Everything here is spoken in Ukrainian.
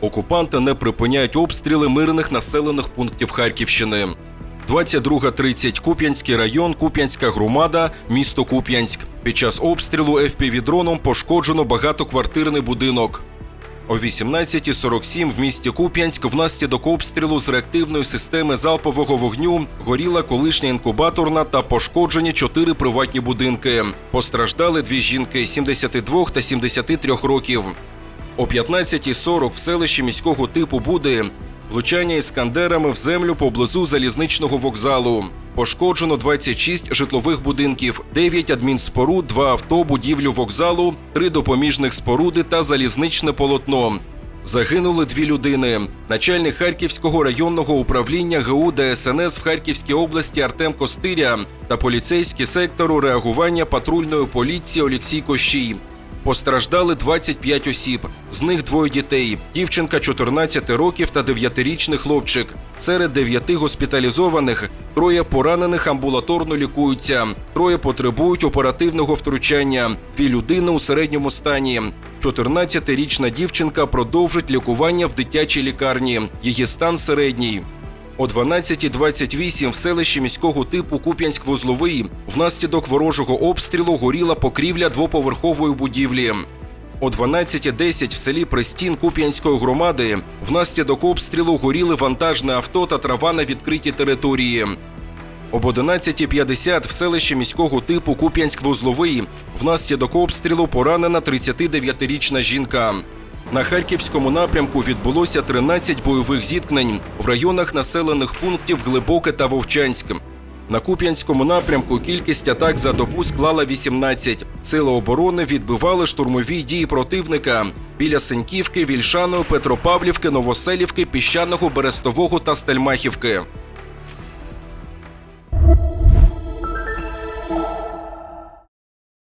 Окупанти не припиняють обстріли мирних населених пунктів Харківщини. 22.30 Куп'янський район, Куп'янська громада, місто Куп'янськ. Під час обстрілу FPV-дроном пошкоджено багатоквартирний будинок. О 18.47 в місті Куп'янськ внаслідок обстрілу з реактивної системи залпового вогню горіла колишня інкубаторна та пошкоджені чотири приватні будинки. Постраждали дві жінки 72 та 73 років. О 15.40 в селищі міського типу Буди влучання іскандерами в землю поблизу залізничного вокзалу. Пошкоджено 26 житлових будинків, 9 адмінспоруд, 2 авто, будівлю вокзалу, 3 допоміжних споруди та залізничне полотно. Загинули дві людини. Начальник Харківського районного управління ГУ ДСНС в Харківській області Артем Костиря та поліцейський сектору реагування патрульної поліції Олексій Кощій. Постраждали 25 осіб, з них двоє дітей: дівчинка 14 років та 9-річний хлопчик. Серед дев'яти госпіталізованих троє поранених амбулаторно лікуються, троє потребують оперативного втручання, дві людини у середньому стані. 14-річна дівчинка продовжить лікування в дитячій лікарні. Її стан середній. О 12.28 в селищі міського типу Куп'янськ-Вузловий внаслідок ворожого обстрілу горіла покрівля двоповерхової будівлі. О 12.10 в селі Престін Куп'янської громади внаслідок обстрілу горіли вантажне авто та трава на відкритій території. Об 11.50 в селищі міського типу Куп'янськ-Вузловий внаслідок обстрілу поранена 39-річна жінка. На харківському напрямку відбулося 13 бойових зіткнень в районах населених пунктів Глибоке та Вовчанськ. На Куп'янському напрямку кількість атак за добу склала 18. Сили оборони відбивали штурмові дії противника біля Сеньківки, Вільшаної, Петропавлівки, Новоселівки, Піщаного, Берестового та Стельмахівки.